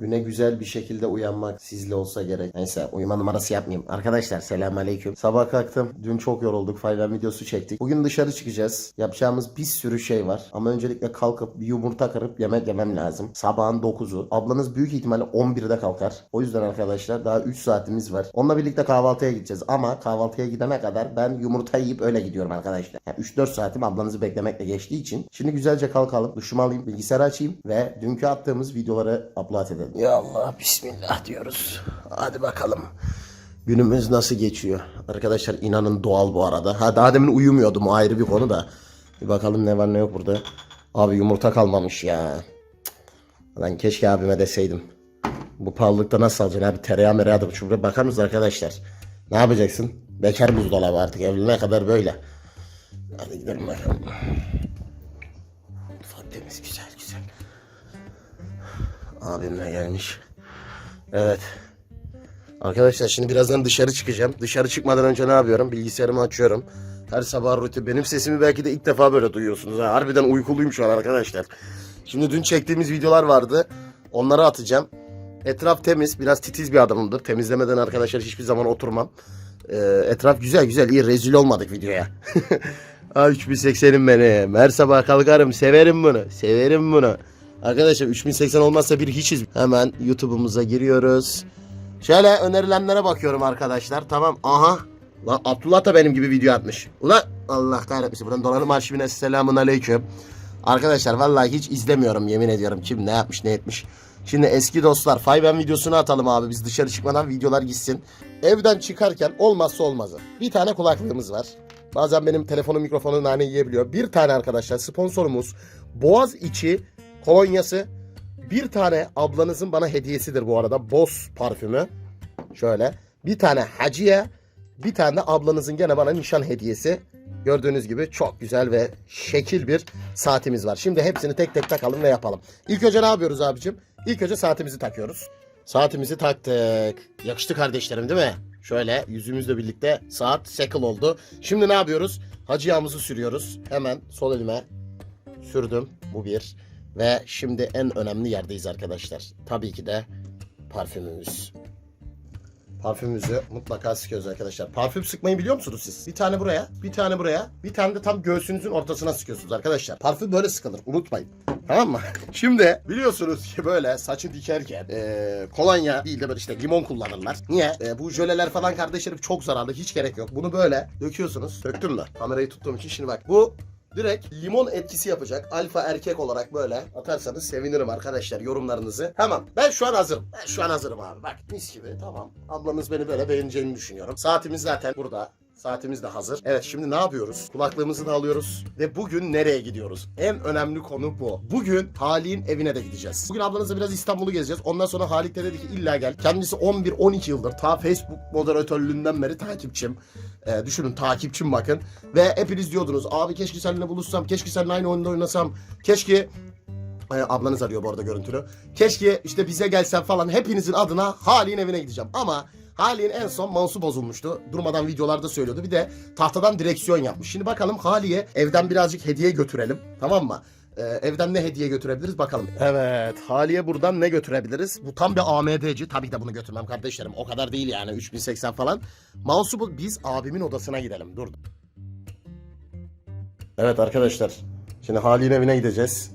Güne güzel bir şekilde uyanmak sizle olsa gerek. Neyse uyuma numarası yapmayayım. Arkadaşlar selamünaleyküm. Sabah kalktım. Dün çok yorulduk. Fayven videosu çektik. Bugün dışarı çıkacağız. Yapacağımız bir sürü şey var. Ama öncelikle kalkıp bir yumurta kırıp yemek yemem lazım. Sabahın 9'u. Ablanız büyük ihtimalle 11'de kalkar. O yüzden arkadaşlar daha 3 saatimiz var. Onunla birlikte kahvaltıya gideceğiz. Ama kahvaltıya gidene kadar ben yumurta yiyip öyle gidiyorum arkadaşlar. Yani 3-4 saatim ablanızı beklemekle geçtiği için. Şimdi güzelce kalkalım. Duşumu alayım. Bilgisayarı açayım. Ve dünkü attığımız videoları upload edelim. Ya Allah bismillah diyoruz. Hadi bakalım. Günümüz nasıl geçiyor? Arkadaşlar inanın doğal bu arada. Ha daha demin uyumuyordum o ayrı bir konu da. Bir bakalım ne var ne yok burada. Abi yumurta kalmamış ya. Lan keşke abime deseydim. Bu pahalılıkta nasıl alacaksın abi? Tereyağı mereyağı da şuraya bakar mısınız arkadaşlar? Ne yapacaksın? Bekar buzdolabı artık evlenene kadar böyle. Hadi gidelim bakalım. Mutfak temiz güzel güzel. Abimle gelmiş. Evet. Arkadaşlar şimdi birazdan dışarı çıkacağım. Dışarı çıkmadan önce ne yapıyorum? Bilgisayarımı açıyorum. Her sabah rutin. Benim sesimi belki de ilk defa böyle duyuyorsunuz. Ha. Harbiden uykuluyum şu an arkadaşlar. Şimdi dün çektiğimiz videolar vardı. Onları atacağım. Etraf temiz. Biraz titiz bir adamımdır. Temizlemeden arkadaşlar hiçbir zaman oturmam. Ee, etraf güzel güzel. iyi rezil olmadık videoya. Aa 3080'im benim. Her sabah kalkarım. Severim bunu. Severim bunu. Arkadaşlar 3080 olmazsa bir hiçiz. Hemen YouTube'umuza giriyoruz. Şöyle önerilenlere bakıyorum arkadaşlar. Tamam. Aha. Lan Abdullah da benim gibi video atmış. Ulan Allah kahretmesin. Buradan donanım arşivine selamun aleyküm. Arkadaşlar vallahi hiç izlemiyorum yemin ediyorum. Kim ne yapmış ne etmiş. Şimdi eski dostlar Fayben videosunu atalım abi. Biz dışarı çıkmadan videolar gitsin. Evden çıkarken olmazsa olmazı. Bir tane kulaklığımız var. Bazen benim telefonu mikrofonu nane yiyebiliyor. Bir tane arkadaşlar sponsorumuz Boğaz içi kolonyası. Bir tane ablanızın bana hediyesidir bu arada. Boss parfümü. Şöyle. Bir tane Hacı'ya. Bir tane de ablanızın gene bana nişan hediyesi. Gördüğünüz gibi çok güzel ve şekil bir saatimiz var. Şimdi hepsini tek tek takalım ve yapalım. İlk önce ne yapıyoruz abicim? İlk önce saatimizi takıyoruz. Saatimizi taktık. Yakıştı kardeşlerim değil mi? Şöyle yüzümüzle birlikte saat sekıl oldu. Şimdi ne yapıyoruz? Hacı yağımızı sürüyoruz. Hemen sol elime sürdüm. Bu bir. Ve şimdi en önemli yerdeyiz arkadaşlar. Tabii ki de parfümümüz. Parfümümüzü mutlaka sıkıyoruz arkadaşlar. Parfüm sıkmayı biliyor musunuz siz? Bir tane buraya, bir tane buraya, bir tane de tam göğsünüzün ortasına sıkıyorsunuz arkadaşlar. Parfüm böyle sıkılır. Unutmayın. Tamam mı? Şimdi biliyorsunuz ki böyle saçı dikerken eee, kolonya değil de böyle işte limon kullanırlar. Niye? Eee, bu jöleler falan kardeşlerim çok zararlı. Hiç gerek yok. Bunu böyle döküyorsunuz. Döktüm mü? Kamerayı tuttuğum için şimdi bak. Bu Direkt limon etkisi yapacak. Alfa erkek olarak böyle atarsanız sevinirim arkadaşlar yorumlarınızı. Tamam ben şu an hazırım. Ben şu an hazırım abi. Bak mis gibi tamam. Ablanız beni böyle beğeneceğini düşünüyorum. Saatimiz zaten burada. Saatimiz de hazır. Evet şimdi ne yapıyoruz? Kulaklığımızı da alıyoruz. Ve bugün nereye gidiyoruz? En önemli konu bu. Bugün Halik'in evine de gideceğiz. Bugün ablanızla biraz İstanbul'u gezeceğiz. Ondan sonra Halik de dedi ki illa gel. Kendisi 11-12 yıldır ta Facebook moderatörlüğünden beri takipçim. Ee, düşünün takipçim bakın. Ve hepiniz diyordunuz abi keşke seninle buluşsam. Keşke seninle aynı oyunda oynasam. Keşke ee, ablanız arıyor bu arada görüntülü. Keşke işte bize gelsen falan hepinizin adına Halik'in evine gideceğim. Ama Halik'in en son mouse'u bozulmuştu. Durmadan videolarda söylüyordu. Bir de tahtadan direksiyon yapmış. Şimdi bakalım Halik'e evden birazcık hediye götürelim. Tamam mı? Ee, evden ne hediye götürebiliriz bakalım. Evet Hali'ye buradan ne götürebiliriz? Bu tam bir AMD'ci. Tabii ki de bunu götürmem kardeşlerim. O kadar değil yani 3080 falan. Mouse'u bul biz abimin odasına gidelim. Dur. Evet arkadaşlar. Şimdi Hali'nin evine gideceğiz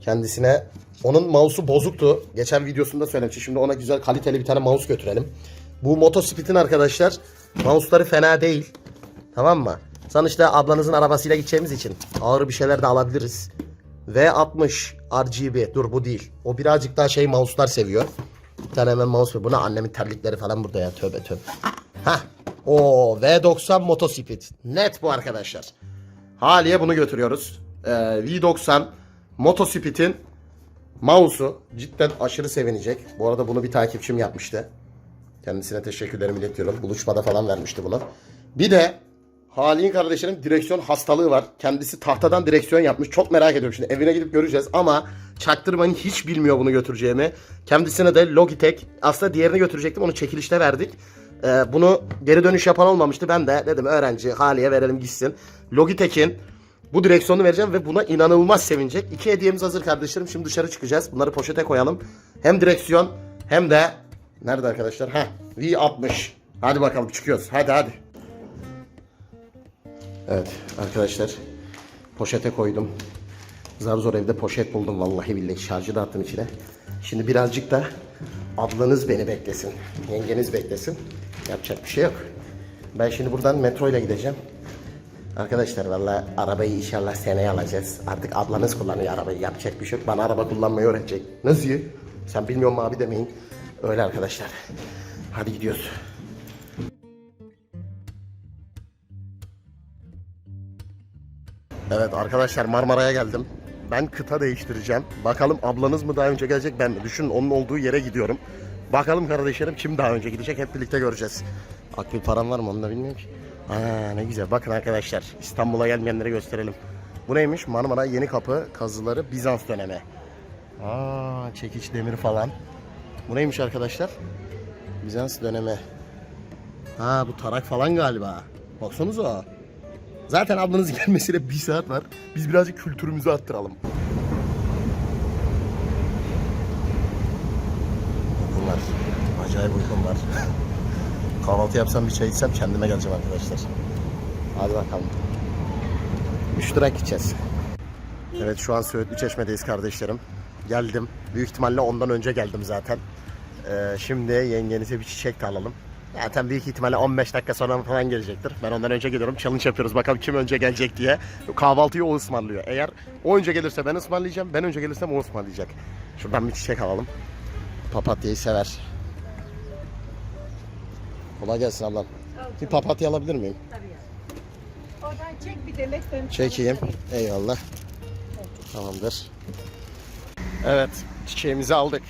kendisine. Onun mouse'u bozuktu. Geçen videosunda söylemiştim. Şimdi ona güzel kaliteli bir tane mouse götürelim. Bu Motospeed'in arkadaşlar mouse'ları fena değil. Tamam mı? Sonuçta ablanızın arabasıyla gideceğimiz için ağır bir şeyler de alabiliriz. V60 RGB. Dur bu değil. O birazcık daha şey mouse'lar seviyor. Bir tane hemen mouse var. Buna annemin terlikleri falan burada ya. Tövbe tövbe. Hah. O V90 Motospeed. Net bu arkadaşlar. Haliye bunu götürüyoruz. Ee, V90 Motospeed'in mouse'u cidden aşırı sevinecek. Bu arada bunu bir takipçim yapmıştı. Kendisine teşekkürlerimi iletiyorum. Buluşmada falan vermişti bunu. Bir de Halin kardeşinin direksiyon hastalığı var. Kendisi tahtadan direksiyon yapmış. Çok merak ediyorum şimdi. Evine gidip göreceğiz ama çaktırmayın hiç bilmiyor bunu götüreceğimi. Kendisine de Logitech aslında diğerini götürecektim. Onu çekilişte verdik. Ee, bunu geri dönüş yapan olmamıştı. Ben de dedim öğrenci Hali'ye verelim gitsin. Logitech'in Bu direksiyonu vereceğim ve buna inanılmaz sevinecek. İki hediyemiz hazır kardeşlerim. Şimdi dışarı çıkacağız. Bunları poşete koyalım. Hem direksiyon hem de nerede arkadaşlar? Ha, V60. Hadi bakalım çıkıyoruz. Hadi hadi. Evet arkadaşlar poşete koydum. Zar zor evde poşet buldum vallahi billahi şarjı da attım içine. Şimdi birazcık da ablanız beni beklesin. Yengeniz beklesin. Yapacak bir şey yok. Ben şimdi buradan metro ile gideceğim. Arkadaşlar vallahi arabayı inşallah seneye alacağız. Artık ablanız kullanıyor arabayı. Yapacak bir şey yok. Bana araba kullanmayı öğretecek. Nasıl? Sen bilmiyor mu abi demeyin. Öyle arkadaşlar. Hadi gidiyoruz. Evet arkadaşlar Marmara'ya geldim. Ben kıta değiştireceğim. Bakalım ablanız mı daha önce gelecek ben mi? Düşünün onun olduğu yere gidiyorum. Bakalım kardeşlerim kim daha önce gidecek hep birlikte göreceğiz. Akbil param var mı onu da bilmiyorum ki. Aa, ne güzel bakın arkadaşlar İstanbul'a gelmeyenlere gösterelim. Bu neymiş? Marmara Yeni Kapı kazıları Bizans dönemi. Aa, çekiç demir falan. Bu neymiş arkadaşlar? Bizans dönemi. Ha bu tarak falan galiba. Baksanıza. Zaten ablanız gelmesiyle bir saat var. Biz birazcık kültürümüzü arttıralım. Bunlar acayip uykum var. Kahvaltı yapsam bir çay içsem kendime geleceğim arkadaşlar. Hadi bakalım. 3 lira gideceğiz. Evet şu an Söğütlü Çeşme'deyiz kardeşlerim. Geldim. Büyük ihtimalle ondan önce geldim zaten. Ee, şimdi yengenize bir çiçek de alalım. Zaten büyük ihtimalle 15 dakika sonra falan gelecektir. Ben ondan önce geliyorum. Challenge yapıyoruz. Bakalım kim önce gelecek diye. Kahvaltıyı o ısmarlıyor. Eğer o önce gelirse ben ısmarlayacağım. Ben önce gelirsem o ısmarlayacak. Şuradan bir çiçek alalım. Papatyayı sever. Kolay gelsin ablam. Bir papatya alabilir miyim? Oradan çek bir demek ben Çekeyim. Eyvallah. Tamamdır. Evet, çiçeğimizi aldık.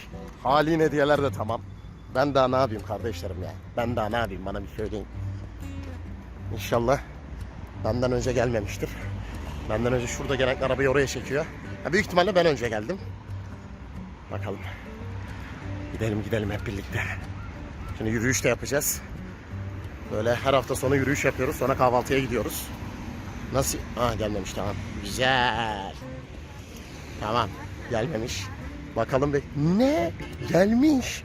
Hali hediyeler de tamam. Ben daha ne yapayım kardeşlerim ya? Ben daha ne yapayım bana bir söyleyin. İnşallah benden önce gelmemiştir. Benden önce şurada gelen arabayı oraya çekiyor. Ya büyük ihtimalle ben önce geldim. Bakalım. Gidelim gidelim hep birlikte. Şimdi yürüyüş de yapacağız. Böyle her hafta sonu yürüyüş yapıyoruz. Sonra kahvaltıya gidiyoruz. Nasıl? Aa gelmemiş tamam. Güzel. Tamam. Gelmemiş. Bakalım be. Ne? Gelmiş.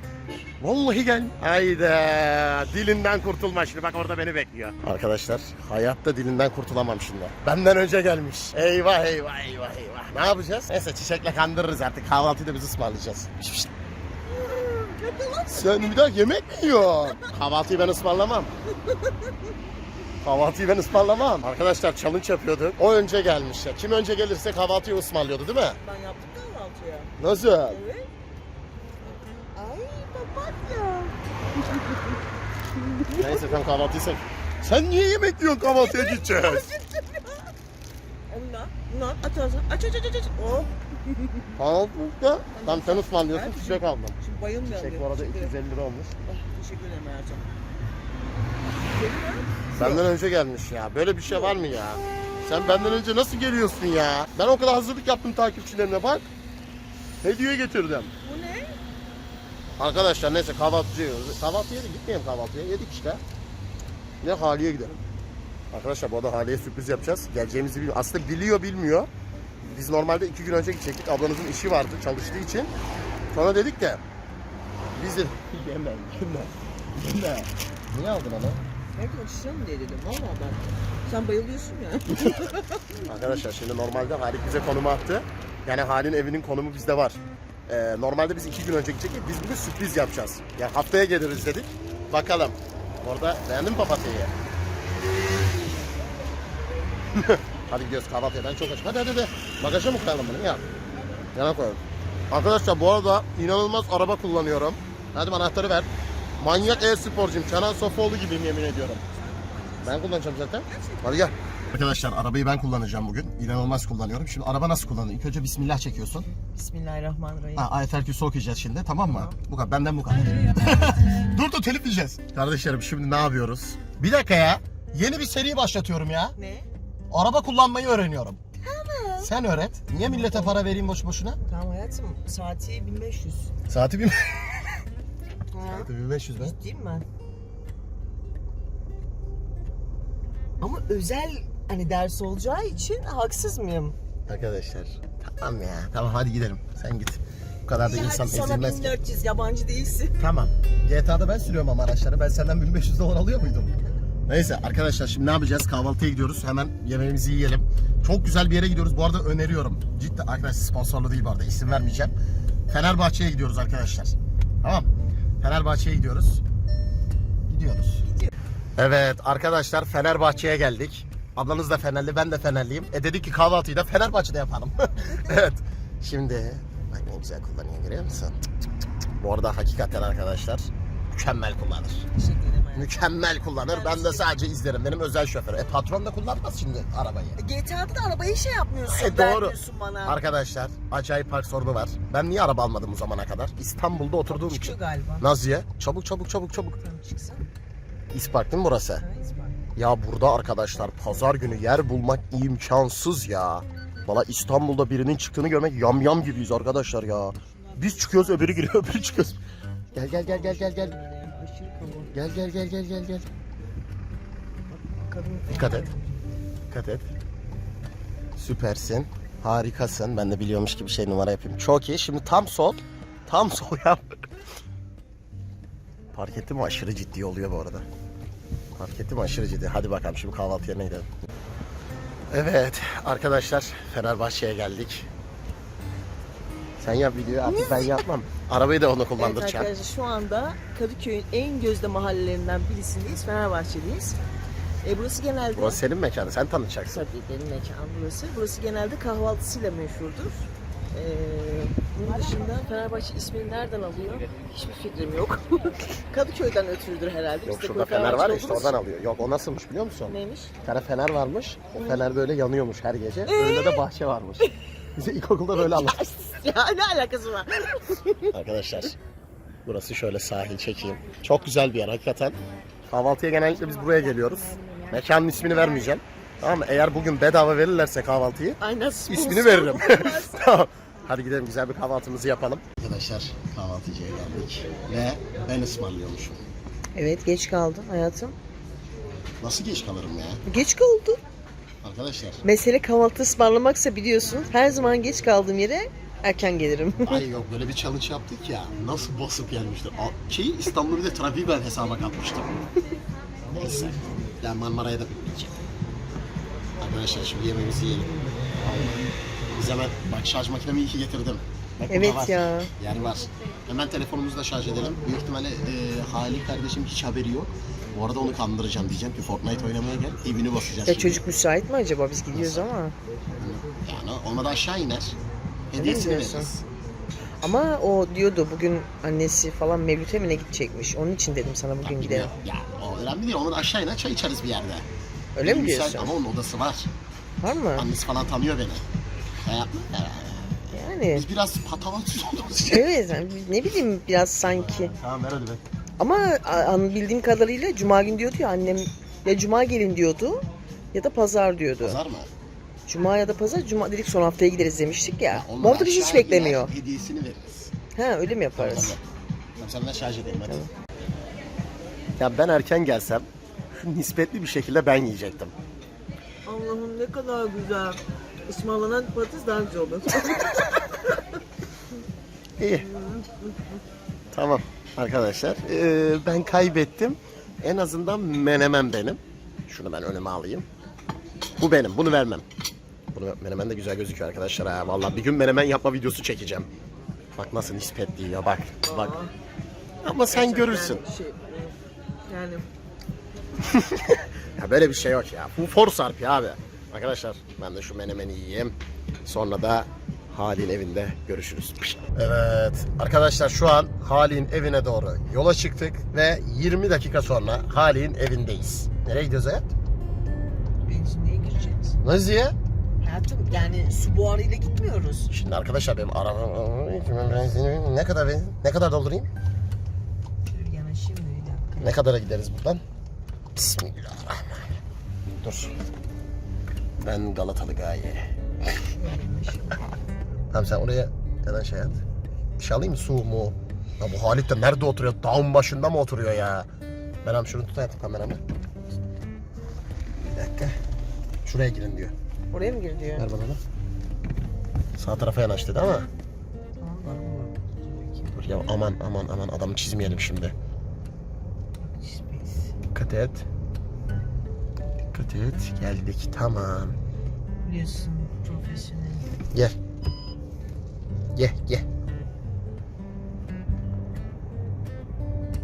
Vallahi gel. Hayda. Dilinden kurtulma şimdi. Bak orada beni bekliyor. Arkadaşlar hayatta dilinden kurtulamam şimdi. Benden önce gelmiş. Eyvah eyvah eyvah eyvah. Ne yapacağız? Neyse çiçekle kandırırız artık. Kahvaltıyı da biz ısmarlayacağız. Şişt, şişt. Sen bir daha yemek mi yiyorsun? Kahvaltıyı ben ısmarlamam. Kahvaltıyı ben ısmarlamam. Arkadaşlar challenge yapıyorduk. O önce gelmiş ya. Kim önce gelirse kahvaltıyı ısmarlıyordu değil mi? Ben yaptım kahvaltıya. Nasıl? Evet. Ay papatya. Neyse sen kahvaltıyı sen. Niye yemek yiyorsun kahvaltıya gideceğiz? Onunla. Bunlar aç ağzını. Aç aç aç aç. aç. Oh. Kahvaltıda. Tamam sen ısmarlıyorsun çiçek aldım. Şimdi bayılmayalım. Çiçek bu arada Teşekkür ederim. 250 lira olmuş. Oh, teşekkür ederim hayatım. Benden önce gelmiş ya. Böyle bir şey var mı ya? Sen benden önce nasıl geliyorsun ya? Ben o kadar hazırlık yaptım takipçilerine bak. Hediye getirdim. Bu ne? Arkadaşlar neyse kahvaltıcı yiyoruz. Kahvaltı yedik gitmeyelim kahvaltıya. Yedik işte. Ne Hali'ye gidelim. Arkadaşlar bu arada Hali'ye sürpriz yapacağız. Geleceğimizi biliyor. Aslında biliyor bilmiyor. Biz normalde iki gün önce gidecektik. Ablanızın işi vardı çalıştığı için. Sonra dedik de biz de yeme yeme yeme. Niye aldın onu? Belki açacağım diye dedim. Valla ben. Sen bayılıyorsun ya. Arkadaşlar şimdi normalde Halik bize konumu attı. Yani Halin evinin konumu bizde var. Ee, normalde biz iki gün önce gidecektik. Biz bugün sürpriz yapacağız. Yani haftaya geliriz dedik. Bakalım. Orada beğendin mi papatyayı? hadi gidiyoruz kahvaltıya. Ben çok açım. Hadi hadi hadi. Bagaja mı koyalım bunu? Ya. Yana koyalım. Arkadaşlar bu arada inanılmaz araba kullanıyorum. Hadi anahtarı ver. Manyak e-sporcuyum. Kenan Sofoğlu gibiyim yemin ediyorum. Ben kullanacağım zaten. Hadi gel. Arkadaşlar arabayı ben kullanacağım bugün. İnanılmaz kullanıyorum. Şimdi araba nasıl kullanılıyor? İlk önce bismillah çekiyorsun. Bismillahirrahmanirrahim. Ha, ayetel kürsü okuyacağız şimdi tamam mı? Bu kadar benden bu kadar. dur dur telif diyeceğiz. Kardeşlerim şimdi ne yapıyoruz? Bir dakika ya. Yeni bir seri başlatıyorum ya. Ne? Araba kullanmayı öğreniyorum. Tamam. Sen öğret. Niye millete para vereyim boş boşuna? Tamam hayatım. Saati 1500. Saati bin... Ha. Saati 1500 be. Ciddiyim ben. Ama özel hani ders olacağı için haksız mıyım? Arkadaşlar tamam ya tamam hadi gidelim sen git. Bu kadar da Ya insan hadi sana ezilmez ki. 1400 yabancı değilsin. Tamam. GTA'da ben sürüyorum ama araçları. Ben senden 1500 dolar alıyor muydum? Neyse arkadaşlar şimdi ne yapacağız? Kahvaltıya gidiyoruz. Hemen yemeğimizi yiyelim. Çok güzel bir yere gidiyoruz. Bu arada öneriyorum. Cidden arkadaşlar sponsorlu değil bu arada. İsim vermeyeceğim. Fenerbahçe'ye gidiyoruz arkadaşlar. Tamam. Fenerbahçe'ye gidiyoruz. Gidiyoruz. Evet arkadaşlar Fenerbahçe'ye geldik. Ablanız da Fenerli, ben de Fenerliyim. E dedik ki kahvaltıyı da Fenerbahçe'de yapalım. evet. Şimdi bak ne güzel kullanıyor görüyor musun? Bu arada hakikaten arkadaşlar mükemmel kullanır. Teşekkür ederim. hayatım. Mükemmel kullanır. Ben de sadece izlerim. Benim özel şoförü. E patron da kullanmaz şimdi arabayı. GTA'da da arabayı şey yapmıyorsun. E, doğru. vermiyorsun bana. Arkadaşlar acayip park sorunu var. Ben niye araba almadım o zamana kadar? İstanbul'da oturduğum için. Çıkıyor galiba. Naziye çabuk çabuk çabuk çabuk. Tamam çıksın. İspark değil mi burası? Ha, İsmail. Ya burada arkadaşlar pazar günü yer bulmak imkansız ya. Valla İstanbul'da birinin çıktığını görmek yamyam gibiyiz arkadaşlar ya. Biz çıkıyoruz öbürü giriyor öbürü çıkıyoruz. Gel gel gel gel gel gel. Gel gel gel gel gel gel. Dikkat et. Dikkat et. Süpersin. Harikasın. Ben de biliyormuş gibi şey numara yapayım. Çok iyi. Şimdi tam sol. Tam sol yap. Fark ettim? Aşırı ciddi oluyor bu arada. Fark ettim? Aşırı ciddi. Hadi bakalım şimdi kahvaltı yerine gidelim. Evet arkadaşlar Fenerbahçe'ye geldik. Sen yap videoyu artık ben yapmam. Arabayı da onu Evet kullandıracağım. arkadaşlar şu anda Kadıköy'ün en gözde mahallelerinden birisindeyiz. Fenerbahçe'deyiz. E, burası genelde... Burası senin mekanı. Sen tanıtacaksın. Tabii benim mekanım burası. Burası genelde kahvaltısıyla meşhurdur. Ee, bunun dışında Fenerbahçe ismini nereden alıyor? Hiçbir fikrim yok. Kadıköy'den ötürüdür herhalde. Biz Yok de şurada Fenerbahçe fener var ya işte olduğumuz oradan alıyor. Yok o nasılmış biliyor musun? için- Neymiş? Bir tane fener varmış. O fener böyle yanıyormuş her gece. Önünde de bahçe varmış. Bize ilkokulda böyle anlatmış. ya ne alakası var? Arkadaşlar burası şöyle sahil çekeyim. Çok güzel bir yer hakikaten. Kahvaltıya genellikle biz buraya geliyoruz. Mekanın ismini vermeyeceğim. Tamam mı? Eğer bugün bedava verirlerse kahvaltıyı Aynen ismini veririm. tamam. Hadi gidelim güzel bir kahvaltımızı yapalım. Arkadaşlar kahvaltıcıya geldik. Ve ben ısmarlıyormuşum. evet geç kaldım hayatım. Nasıl geç kalırım ya? Geç kaldı. Arkadaşlar Mesele kahvaltı ısmarlamaksa biliyorsun. Her zaman geç kaldığım yere erken gelirim. Ay yok böyle bir challenge yaptık ya. Nasıl basıp gelmiştir. A- Şeyi İstanbul'u bir de trafiği ben hesaba katmıştım. Neyse. Ben Marmara'ya da bitmeyeceğim. Arkadaşlar şimdi yemeğimizi yiyelim. Biz hemen bak şarj makinemi iyi ki getirdim. Bak burada Evet var. ya. Yer var. Hemen telefonumuzu da şarj edelim. Büyük ihtimalle e, Hali kardeşim hiç haberi yok. Bu arada onu kandıracağım diyeceğim ki Fortnite oynamaya gel. Evini basacağız Ya şimdi. çocuk müsait mi acaba? Biz gidiyoruz ama. Yani olmadı aşağı iner. Hediyesini diyorsun? veririz. Ama o diyordu bugün annesi falan Mevlüt'e mi ne gidecekmiş. Onun için dedim sana bugün gidelim. Ya o önemli değil. Onun aşağı iner çay içeriz bir yerde. Öyle mi Müsait diyorsun? Ama onun odası var. Var mı? Annesi falan tanıyor beni. Ya yapma. ya. Yani. Biz biraz patavatsız olduğumuz için. Evet yani ne bileyim biraz sanki. Tamam ver hadi be. Ama a- an- bildiğim kadarıyla cuma günü diyordu ya annem ya cuma gelin diyordu ya da pazar diyordu. Pazar mı? Cuma ya da pazar cuma dedik son haftaya gideriz demiştik ya. Onlar Bu hafta bizi hiç aşağı beklemiyor. Hediyesini veririz. Ha öyle mi Tamam. yaparız? Tamam sen de şarj edelim hadi. Ya ben erken gelsem nispetli bir şekilde ben yiyecektim. Allah'ım ne kadar güzel. Ismarlanan patates daha güzel olur. İyi. Tamam arkadaşlar. Ee, ben kaybettim. En azından menemen benim. Şunu ben önüme alayım. Bu benim. Bunu vermem. Bunu menemen de güzel gözüküyor arkadaşlar ha. Vallahi bir gün menemen yapma videosu çekeceğim. Bak nasıl nispetli ya bak. Bak. Ama sen görürsün. Şey, yani Ya böyle bir şey yok ya. Bu for sarp ya abi. Arkadaşlar ben de şu menemeni yiyeyim. Sonra da Halin evinde görüşürüz. Evet arkadaşlar şu an Halin evine doğru yola çıktık ve 20 dakika sonra Halin evindeyiz. Nereye gidiyoruz hayat? benzinliğe gireceğiz. Naziye? Hayatım yani su buharıyla gitmiyoruz. Şimdi arkadaşlar benim arabam benzini ne kadar benzin ne kadar doldurayım? Dur yanaşayım bir dakika. Ne kadara gideriz buradan? Bismillahirrahmanirrahim. Dur. Ben Galatalı gaye. Tamam sen oraya neden şey at? Bir şey alayım mı? Su mu? Ya bu Halit de nerede oturuyor? Dağın başında mı oturuyor ya? Ben hem şunu tutayım kameramı. Bir dakika. Şuraya girin diyor. Oraya mı gir diyor? Ver bana da. Sağ tarafa yanaş dedi ama. Tamam var mı? Dur ya aman aman aman adamı çizmeyelim şimdi. Dikkat et. Dikkat et. Geldik tamam. Biliyorsun profesyonel. Gel. Gel gel.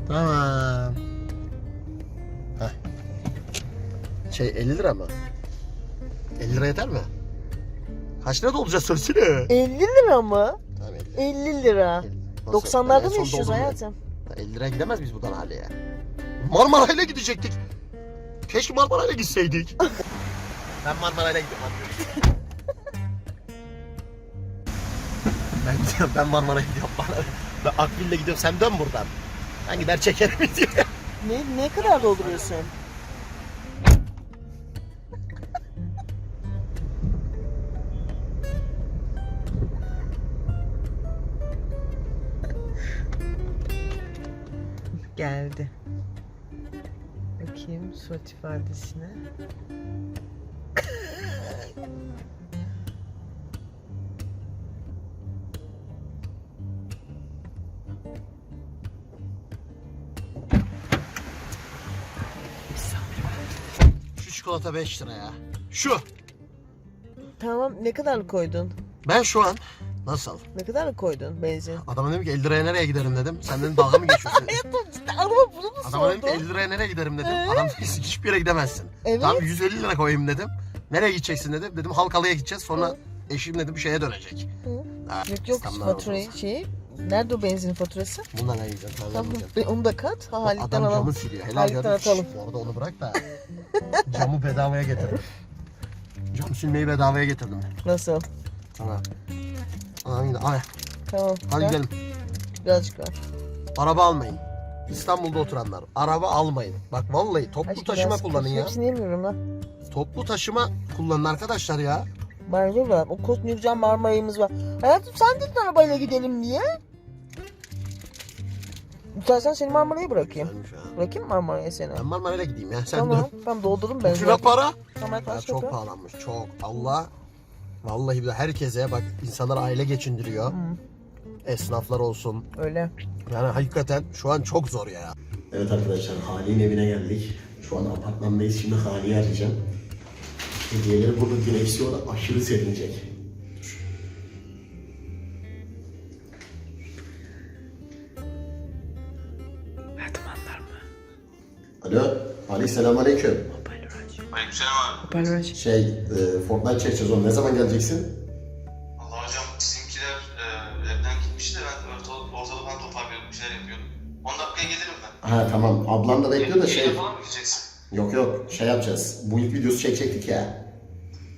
Tamam. Heh. Şey 50 lira mı? 50 lira yeter mi? Kaç lira dolacağız söylesene. 50 lira mı? Tamam 50. 50 lira. Nasıl? 90'larda Ben en mı yaşıyoruz hayatım? 50 liraya gidemez biz buradan Hali'ye. Marmaray'la gidecektik. Keşke Marmaray'la gitseydik. ben Marmaray'la gidiyorum. ben gidiyorum, ben Marmaray'a gidiyorum. Bana- Ben Akbil'le gidiyorum, sen dön buradan. Ben gider çekerim diye. Ne, ne kadar dolduruyorsun? Geldi. Bakayım surat ifadesine. Şu çikolata 5 lira ya. Şu. Tamam ne kadar koydun? Ben şu an nasıl? Ne kadar koydun benzin? Adama dedim ki 50 liraya nereye giderim dedim. Sen dedim dalga mı geçiyorsun? Araba bunu mu Adama dedim ki sordun? 50 liraya nereye giderim dedim. Evet. Adam dedi ki hiçbir yere gidemezsin. Evet. Tamam 150 lira koyayım dedim. Nereye gideceksin dedim. Dedim Halkalı'ya gideceğiz. Sonra eşim dedim bir şeye dönecek. Hı. Ha, Yok yok İstanbul'dan faturayı şeyi. Nerede o benzin faturası? Bundan ne yiyeceğim? Tamam, Tamam yiyeceğim. onu da kat. Ha, Halit'ten Adam alalım. camı siliyor. Helal Halit'ten gördüm. atalım. Şşş, Bu arada onu bırak da. camı bedavaya getirdim. Cam silmeyi bedavaya getirdim. Nasıl? Sana. Tamam yine. Hadi, Tamam. hadi gidelim. Birazcık ver. Araba almayın. İstanbul'da oturanlar. Araba almayın. Bak vallahi toplu Aşkım taşıma kullanın ya. Hepsini yemiyorum lan. Toplu taşıma kullanın arkadaşlar ya. Bence var. O Koz Nurcan Marmaray'ımız var. Hayatım sen dedin arabayla gidelim diye. İstersen seni Marmaray'a bırakayım. Bırakayım mı Marmaray'a seni? Ben Marmaray'la gideyim ya. Sen tamam. dön. Tamam doldurdum ben. kilo para. Tamam Ya çok çok pahalanmış çok. Allah vallahi bir de herkese bak insanlar aile geçindiriyor. Esnaflar olsun. Öyle. Yani hakikaten şu an çok zor ya. Evet arkadaşlar Hali'nin evine geldik. Şu an apartmandayız. Şimdi Hali'yi arayacağım. Hediyeleri burada direksiyona aşırı serinecek. Hayatım anlar mı? Alo. Ali selamünaleyküm. Aleykümselam abi. Hoparlör aç. Şey, e, Fortnite çekeceğiz oğlum. Ne zaman geleceksin? Ha tamam. Ablam da bekliyor da şey... Yayına falan mı gideceksin? Yok yok şey yapacağız. Bu ilk videosu çekecektik ya.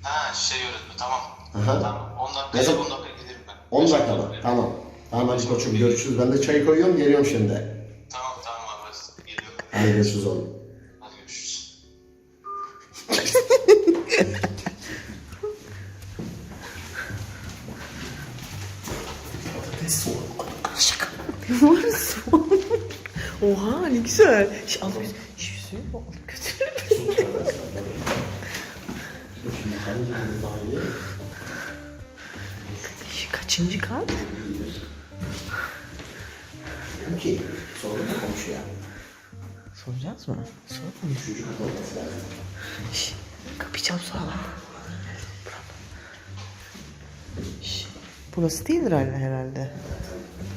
Ha şey öğretmen tamam. Aha. Tamam 10 Ne dakikaya zaman? 10 dakikaya gelirim ben. 10 Beş dakika mı? dakika. Tamam. Tamam hadi koçum görüşürüz. Ben de çay koyuyorum geliyorum şimdi. Tamam tamam abi geliyorum. Hadi görüşürüz oğlum. Güzel. Şş, al bir şş, suyu mu alıp götürelim? Şş, Kaçıncı kat? Ki sorun mu komşuya? Soracağız mı? Soralım mı? Çocuk olması lazım. Şş, sonra. Şş, burası değildir herhalde.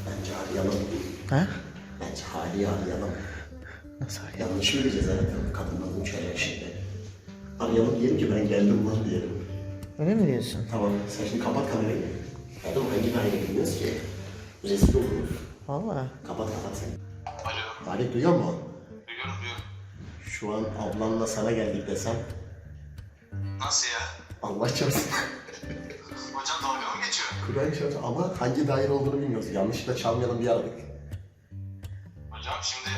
Bence arayalım. Ha? Hali'yi arayalım. Nasıl arayalım? Yanlış mı diyeceğiz hayatım? Kadınların çayı şimdi. Arayalım diyelim ki ben geldim lan diyelim. Öyle mi diyorsun? Tamam sen şimdi kapat kamerayı. Adam hangi daire bilmiyoruz ki? Rezil oluruz. Valla. Kapat kapat sen. Alo. Halit duyuyor mu? Duyuyorum duyuyorum. Şu an ablamla sana geldik desem. Nasıl ya? Allah çarpsın. Hocam dalga mı geçiyor? Kur'an çarpsın ama hangi daire olduğunu bilmiyoruz. Yanlışlıkla çalmayalım diye aradık. Hocam şimdi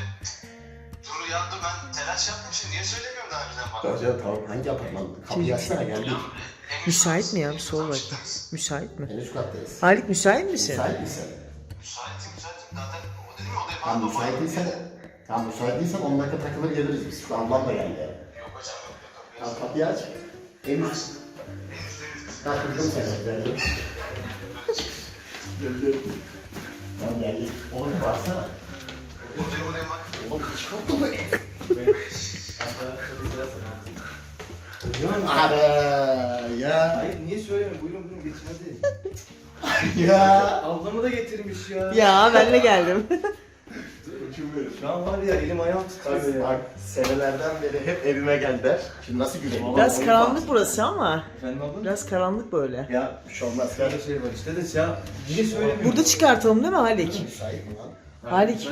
Duru yandı ben telaş yapmışım. Niye söylemiyorum daha önceden bana? Hocam tamam hangi apartman? Kapıyı açsana geldik. En üst Müsait mi ya? en Bir üst sor katta bakayım. mısınız? Müsait mi? En üst kattayız. Halit müsait misin? Müsait misin? Müsaitim müsaitim. Zaten o dedim ya odaya Tamam falan müsait değilsen, tamam müsait değilsen 10 dakika takılır geliriz biz. Şu ablam da geldi. Yok hocam yok yok. yok. Tamam kapıyı aç. Temiz. Takıldım seni. Geldim. Geldim. Tamam geldik. Oğlum baksana. Bak. Abi ya. Hayır niye söylüyorsun? Buyurun buyurun geçin hadi. Ya. Ablamı da getirmiş ya. Ya ben de geldim. Şu an var ya elim ayağım titriyor ya. Bak senelerden beri hep evime geldiler. Şimdi nasıl güleyim? Biraz karanlık burası ama. Efendim abla? Biraz karanlık böyle. Ya Bir şey olmaz. Gel. şey var işte de ya niye söylemiyorsun? Burada çıkartalım değil mi Halik? Müsait mi lan? Halik.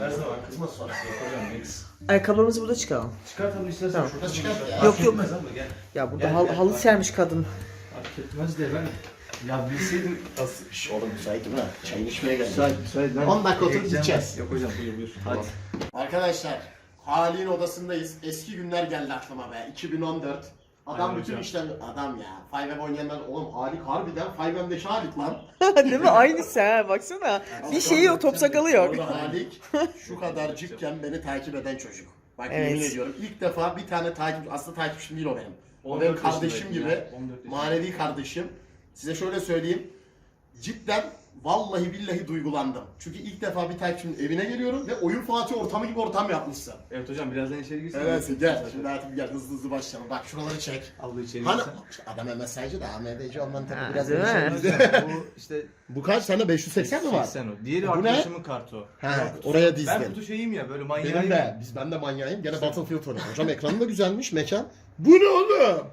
Her zaman sonra. Hocam. Ayakkabılarımızı burada çıkaralım. Çıkartalım istersen. Tamam. şurada Çıkart ya. Yok, yok. Ya burada Gel, hal- gel. halı sermiş kadın. Fark etmez de ben. Ya bilseydim. Nasıl? Şş, oğlum müsaitim ha. Çayını içmeye geldim. Müsait müsait. Ben 10 dakika oturup gideceğiz. Yok hocam buyur buyur. Tamam. Hadi. Arkadaşlar Hali'nin odasındayız. Eski günler geldi aklıma be. 2014. Adam bütün işlem... Adam ya. 5M oynayanlar... Oğlum Halik harbiden 5M'deki Halik lan. değil mi? Aynısı ha baksana. Bir şeyi yok top sakalı yok. Orada Halik şu kadarcıkken beni takip eden çocuk. Bak Evet. yemin ediyorum. İlk defa bir tane takip... Aslında takipçim değil o benim. O 14 benim kardeşim yaşındaydım gibi. ya, 14 yaşındaydım. Manevi kardeşim. Size şöyle söyleyeyim. Cidden vallahi billahi duygulandım. Çünkü ilk defa bir takipçimin evine geliyorum ve oyun Fatih ortamı gibi ortam yapmışsın. Evet hocam birazdan içeri girsin. Evet gel. Şimdi hayatım gel hızlı hızlı başlayalım. Bak şuraları çek. Abla içeri Hani girsin. adam MSI'cı da AMD'ci olman tabii Ha, biraz değil mi? endişeli. Bu işte Bu kaç sende 580 mi var? 80 o. Diğeri Bu ne? arkadaşımın kartı o. He, oraya Ben dizdim. kutu şeyim ya böyle manyağım. Benim de. Biz ben de manyağıyım. Gene Battlefield oynuyorum. Hocam ekranı da güzelmiş mekan. Bu ne oğlum?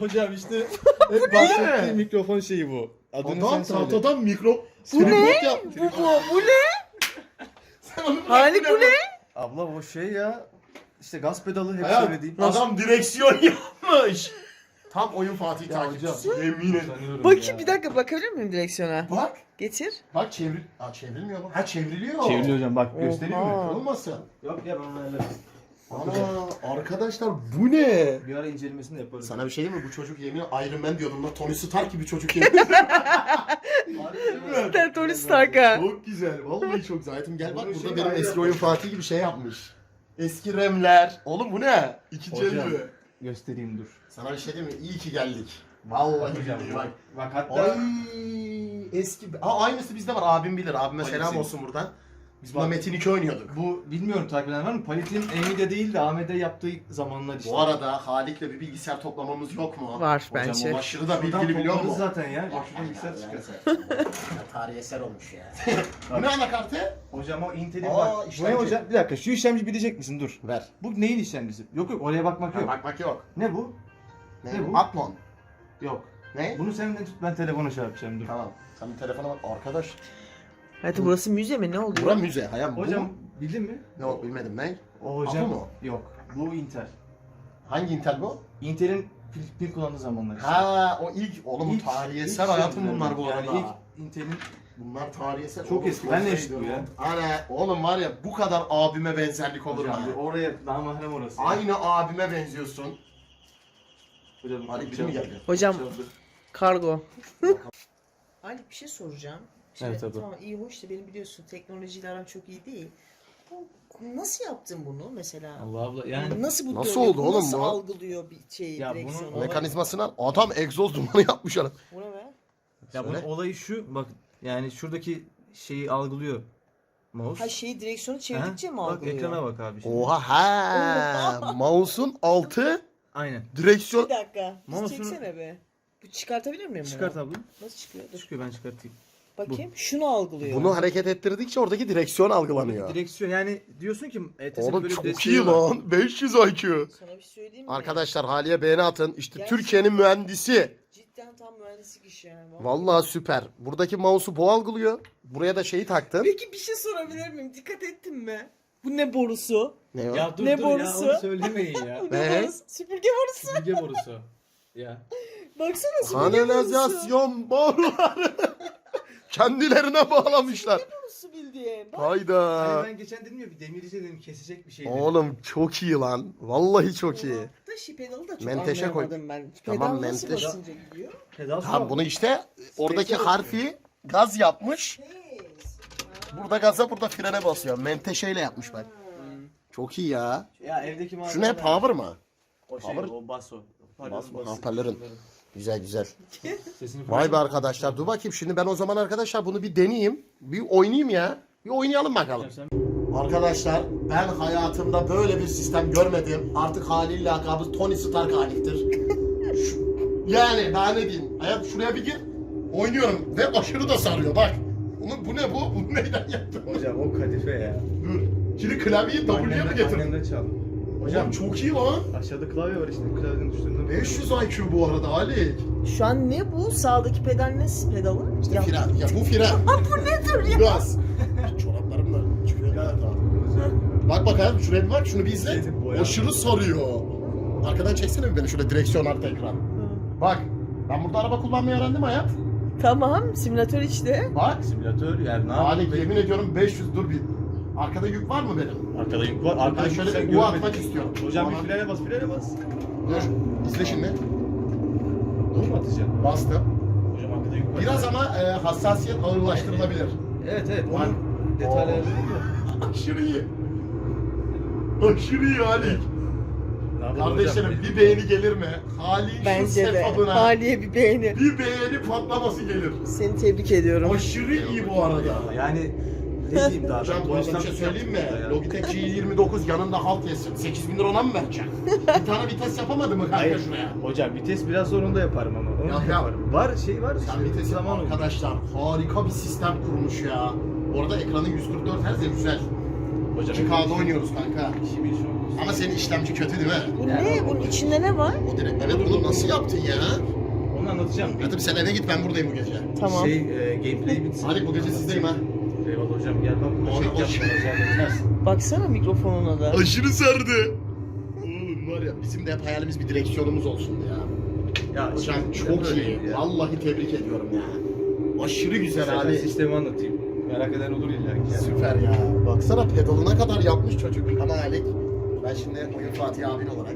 Hocam işte hep bahsettiğim mikrofon şeyi bu. Adını Adam sen söyle. tahtadan mikro... Bu ne? Bu bu bu ne? Halik bu ne? Abla o şey ya. İşte gaz pedalı hep Hayat, söylediğim. adam direksiyon yapmış. Tam oyun Fatih Ya takipçisi. Yemin ederim. Bakayım ya. bir dakika bakabilir miyim direksiyona? Bak. Getir. Bak çevir... Aa çevrilmiyor mu? Ha çevriliyor. Çevrili hocam bak göstereyim mi? Olmasın. Yok ya ben onu. Ana arkadaşlar bu ne? Bir ara incelemesini de yaparız. Sana bir şey diyeyim mi? Bu çocuk yemin Iron Man diyordum lan. Tony Stark gibi çocuk yemin Sen Tony Stark'a. Çok güzel. Vallahi çok güzel. Hayatım gel bak Bunun burada şey benim eski oyun Fatih gibi şey yapmış. Eski remler. Oğlum bu ne? İkinci Hocam. el mi? Göstereyim dur. Sana bir şey diyeyim mi? İyi ki geldik. Vallahi Hocam billahi bak. bak. Bak hatta Ay eski. Aa, aynısı bizde var. Abim bilir. Abime selam olsun buradan. Biz buna. Metin 2 oynuyorduk. bu bilmiyorum takip eden var mı? Palit'in Nvidia değil de AMD yaptığı zamanlar işte. Bu arada Halik'le bir bilgisayar toplamamız yok mu? Var Hocam bence. o Aşırı da Şuradan bilgili biliyor toplarız musun? zaten ya. Şuradan bilgisayar çıkar. Ya, Tarihi eser olmuş ya. bu ne anakartı? Hocam o Intel'in Aa, bak. Bu ne hocam? Bir dakika şu işlemci bilecek misin? Dur. Ver. Bu neyin işlemcisi? Yok yok oraya bakmak Ha, yok. bakmak yok. Ne bu? Ne, Ne bu? bu? Atmon. Yok. Ne? Bunu sen de tut ben telefona şey yapacağım dur. Tamam. Sen bir telefona bak. Arkadaş. Hayatım burası müze mi? Ne oluyor? Bura müze. Hayam bu Hocam bildin mi? Ne o bilmedim ne? O hocam mu? yok. Bu Intel. Hangi Intel bu? Intel'in pil, pil kullandığı zamanlar işte. Ha o ilk oğlum İlk- tarihi ilk eser hayatım şey bunlar bu yani arada. ilk Intel'in Bunlar tarihi eser. Çok Oğlum, eski. Ben de çok eski bu ya. Ana oğlum var ya bu kadar abime benzerlik olur hocam mu? bir oraya daha mahrem orası. Aynı abime benziyorsun. Hocam Ali bir daha- geldi? Hocam Hocam, dur. kargo. Ali bir şey soracağım. Şimdi, Evet, tabii. Tamam iyi hoş da benim biliyorsun teknolojiyle aram çok iyi değil. Bu- Nasıl yaptın bunu mesela? Allah abla yani Nasıl bu Nasıl oldu oğlum Nasıl bu? algılıyor bir şey Ya bunun direksiyonu? olay- Mekanizmasına adam egzoz dumanı yapmış adam. Bu ne be? ya bunun Söyle. olayı şu bak yani şuradaki şeyi algılıyor mouse. Ha şeyi direksiyonu Ha? çevirdikçe mi Bak algılıyor? ekrana bak abi şimdi. Oha ha. Mouse'un altı Aynen. direksiyon. Bir dakika. Bizi Mouse'unu- çeksene be. Bu çıkartabilir miyim bunu? Çıkart abla. Nasıl çıkıyor? Dur. Çıkıyor ben çıkartayım. Bakayım. Şunu algılıyor. Bunu hareket ettirdikçe oradaki direksiyon algılanıyor. Direksiyon yani diyorsun ki ETS'nin Oğlum böyle bir çok desteği iyi var. lan. 500 IQ. Sana bir söyleyeyim mi? Arkadaşlar Haliye beğeni atın. İşte Gerçekten. Türkiye'nin mühendisi. Cidden tam mühendislik işi yani. Vallahi. Vallahi süper. Buradaki mouse'u bu algılıyor. Buraya da şeyi taktım. Peki bir şey sorabilir miyim? Dikkat ettin mi? Bu ne borusu? Ne o? Ya dur Ne dur borusu? ya onu söylemeyin ya. Bu ne Ne? borusu? Süpürge borusu. Süpürge borusu. Ya. Baksana süpürge borusu. Kanalizasyon boruları. Kendilerine bağlamışlar. bildiğin. Bak. Hani Hayda. ben geçen dedim ya bir demirci dedim kesecek bir şey dedim. Oğlum çok iyi lan. Vallahi çok iyi. Da şi pedalı da çok Menteşe koy. anlayamadım ben. Tamam, Pedal nasıl menteşe. basınca gidiyor? Pedal Tamam bunu işte oradaki harfi gaz yapmış. Yes. Burada gaza burada frene basıyor. Menteşeyle yapmış bak. Çok iyi ya. Ya evdeki malzemeler. Şu ne power mı? O şey Power- o baso. Basma hoparlörün. Güzel güzel. Sesini Vay be arkadaşlar dur bakayım şimdi ben o zaman arkadaşlar bunu bir deneyeyim. Bir oynayayım ya. Bir oynayalım bakalım. Arkadaşlar ben hayatımda böyle bir sistem görmedim. Artık haliyle lakabı Tony Stark haliktir. Şu- yani daha ne diyeyim. Hayat şuraya bir gir. Oynuyorum ve aşırı da sarıyor bak. Bunu, bu ne bu? Bunu neyden yaptın? Hocam o kadife ya. Dur. Şimdi klavyeyi W'ye mi getirdin? Annemden çaldım. Hocam çok iyi lan. Aşağıda klavye var işte. Klavyenin üstünde. 500 IQ bu arada Ali. Şu an ne bu? Sağdaki pedal ne pedalı? İşte Ya- fren. Ya bu fren. bu nedir ya? Gaz. Çoraplarım da çıkıyor. Ya. Bak bakalım şuraya bir bak şunu bir izle. Aşırı sarıyor. Arkadan çeksene bir beni şöyle direksiyon arka ekran. Bak ben burada araba kullanmayı öğrendim hayat. Tamam, simülatör işte. Bak. Simülatör yani ne Ali yapayım? yemin ediyorum 500 dur bir. Arkada yük var mı benim? Arkada yük var. Arkada Ben yük şöyle bir U atmak istiyorum. Hocam bir frene bas, frene bas. Dur. İzle şimdi. Dur mu atacaksın? Bastım. Hocam arkada yük var. Biraz ama e, hassasiyet ağırlaştırılabilir. Evet evet. Onun detayları. Aşırı iyi. Aşırı iyi hocam? Kardeşlerim bir beğeni gelir mi? Halin şu Bence de. setup'ına Haliye bir beğeni. bir beğeni patlaması gelir. Seni tebrik ediyorum. Aşırı iyi bu arada. Yani ne diyeyim daha? Hocam ben bu arada bir doğuştan şey söyleyeyim mi? Logitech G29 yanında halt yesin. 8000 lira ona mı vereceksin? bir tane vites yapamadı mı kanka Hayır. şuraya? Hocam vites biraz zorunda yaparım ama. Onu Yap, yap. yaparım. Var şey var işte. Sen vites yapma arkadaşlar. Harika bir sistem kurmuş ya. Bu arada ekranı 144 Hz de güzel. Hocam 2K'da oynuyoruz kanka. şey. Ama senin işlemci kötü değil mi? Bu ne? Bunun içinde ne var? O direkt evet bunu nasıl yaptın ya? Onu anlatacağım. Hadi sen eve git ben buradayım bu gece. Tamam. Şey e, gameplay bitsin. Hadi bu gece sizdeyim ha. Eyvallah hocam gel çekeceğim. aşırı- Hocam etmez. Baksana mikrofonuna da. Aşırı sardı. Oğlum var ya bizim de hep hayalimiz bir direksiyonumuz olsun ya. Ya Hocam çok iyi. ya. Vallahi tebrik ediyorum ya. Aşırı güzel Zaten abi. sistemi anlatayım. Merak eden olur illa ki. yani. Süper ya. Baksana pedalına kadar yapmış çocuk. Ama Alek. Ben şimdi Oyun Fatih abin olarak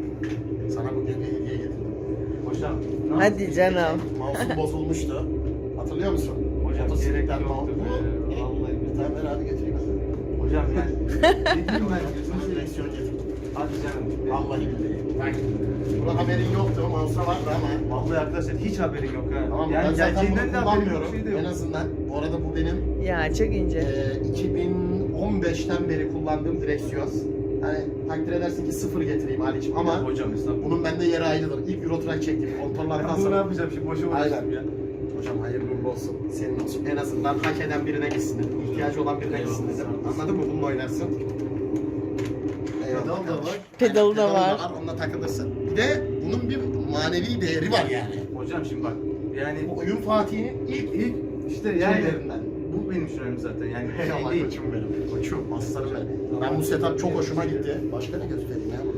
sana bugün bir hediye getirdim. Hocam. ne Hadi canım. Mouse'um bozulmuştu. Hatırlıyor musun? Hocam Motosikletten gerek mouse. yoktu Bu be. Ver abi getireyim hadi. Hocam ben. Ne diyeyim ben? Direksiyon getirdim. Hadi canım. Vallahi billahi. Bak. Buna haberin yoktu. Mouse'a vardı ama. Vallahi arkadaşlar hiç haberin yok ha. Tamam ben yani zaten geleceğinden bunu de haberin yok. kullanmıyorum. Şey de En azından. Bu arada bu benim Ya çok ince. Ee, 2015'ten beri kullandığım direksiyon. Hani takdir edersin ki sıfır getireyim Ali'ciğim ama Hocam estağfurullah. bunun bende yeri ayrıdır. İlk Eurotrack çektim. Kontrollerden Ben bunu ne sonra. yapacağım şimdi boşa Aynen. uğraştım ya. Hocam hayırlı uğurlu olsun. Senin olsun. En azından hak eden birine gitsin dedim. İhtiyacı olan birine gitsin dedim. Anladın mı? Bununla oynarsın. Eyvallah. Pedal da var. Pedalı da var. Onunla takılırsın. Bir de bunun bir manevi değeri var yani. Hocam şimdi bak. Yani Bu oyun Fatih'in ilk ilk işte yani şeylerinden. bu benim şuram zaten yani şey Eyvallah değil. koçum benim. Koçum, aslanım benim. Ben bu setup çok hoşuma gitti. Başka ne göstereyim ya.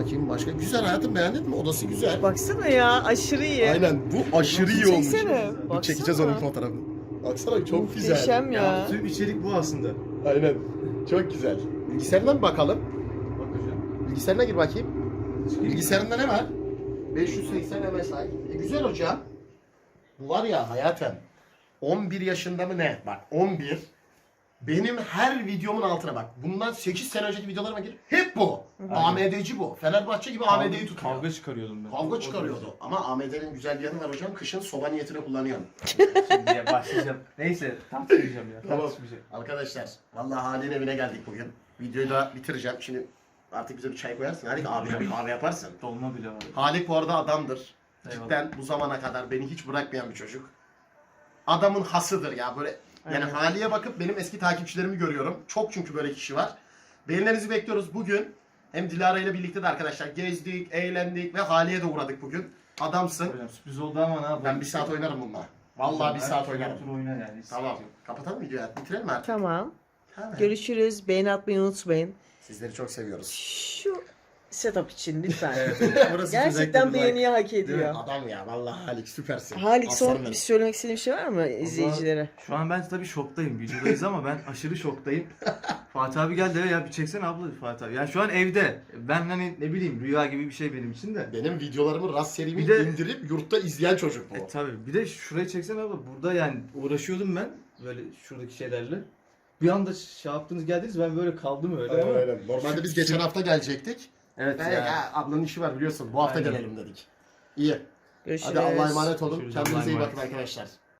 Bakayım başka. Güzel hayatım beğendin mi? Odası güzel. Baksana ya aşırı iyi. Aynen bu aşırı iyi olmuş. Çeksene. Bir Baksana. çekeceğiz onun fotoğrafını. Baksana çok güzel. Muhteşem ya. Ya tüm içerik bu aslında. Aynen. Çok güzel. Bilgisayarına bir bakalım. Bak hocam. Bilgisayarına gir bakayım. Bilgisayarında ne var? 580 MSI. E, güzel hocam. Bu var ya hayatım. 11 yaşında mı ne? Bak 11. Benim her videomun altına bak. Bundan 8 sene önceki videolarıma gir. Hep bu. AMD'ci bu. Fenerbahçe gibi AMD'yi tutuyor. Kavga çıkarıyordum ben. Kavga çıkarıyordu. Ama AMD'nin güzel bir yanı var hocam. Kışın soba niyetine kullanıyorum. Şimdi başlayacağım. Neyse tartışmayacağım ya. Tamam. Tartışmayacağım. Arkadaşlar vallahi Halil'in evine geldik bugün. Videoyu da bitireceğim. Şimdi artık bize bir çay koyarsın. Hadi abi abi yaparsın. Dolma bile var. Halik bu arada adamdır. Eyvallah. Cidden bu zamana kadar beni hiç bırakmayan bir çocuk. Adamın hasıdır ya böyle. Yani Aynen. Hali'ye bakıp benim eski takipçilerimi görüyorum. Çok çünkü böyle kişi var. Beğenilerinizi bekliyoruz bugün. Hem Dilara ile birlikte de arkadaşlar gezdik, eğlendik ve Hali'ye de uğradık bugün. Adamsın. Hocam sürpriz oldu ama ne yapalım? Ben bir saat oynarım bununla. Vallahi bir saat oynarım. Tur oyna yani. hiç Tamam. sıkıntı yok. Kapatalım videoyu. Bitirelim artık. Tamam. Tamam. Görüşürüz. Beğeni atmayı unutmayın. Sizleri çok seviyoruz. Şu setup için lütfen. Burası Gerçekten beğeniyi hak ediyor. Adam ya vallahi Halik süpersin. Halik son bir söylemek istediğin bir şey var mı izleyicilere? Şu an ben tabii şoktayım. Videodayız ama ben aşırı şoktayım. Fatih abi geldi ya bir çeksene abla Fatih abi. Yani şu an evde. Ben hani ne bileyim rüya gibi bir şey benim için de. Benim videolarımı rast serimi Bir de- indirip yurtta izleyen çocuk bu. E tabii. Bir de şurayı çeksene abla. Burada yani uğraşıyordum ben böyle şuradaki şeylerle. Bir anda şey yaptınız geldiniz ben böyle kaldım öyle ama. Aynen, aynen. Normalde biz geçen hafta gelecektik. Evet Ya, ya. ya, ablanın işi var biliyorsun. Bu hafta Aynen. gelelim dedik. İyi. Görüşürüz. Hadi Allah'a emanet olun. Görüşürüz, Kendinize Allah'a iyi emanet. bakın arkadaşlar.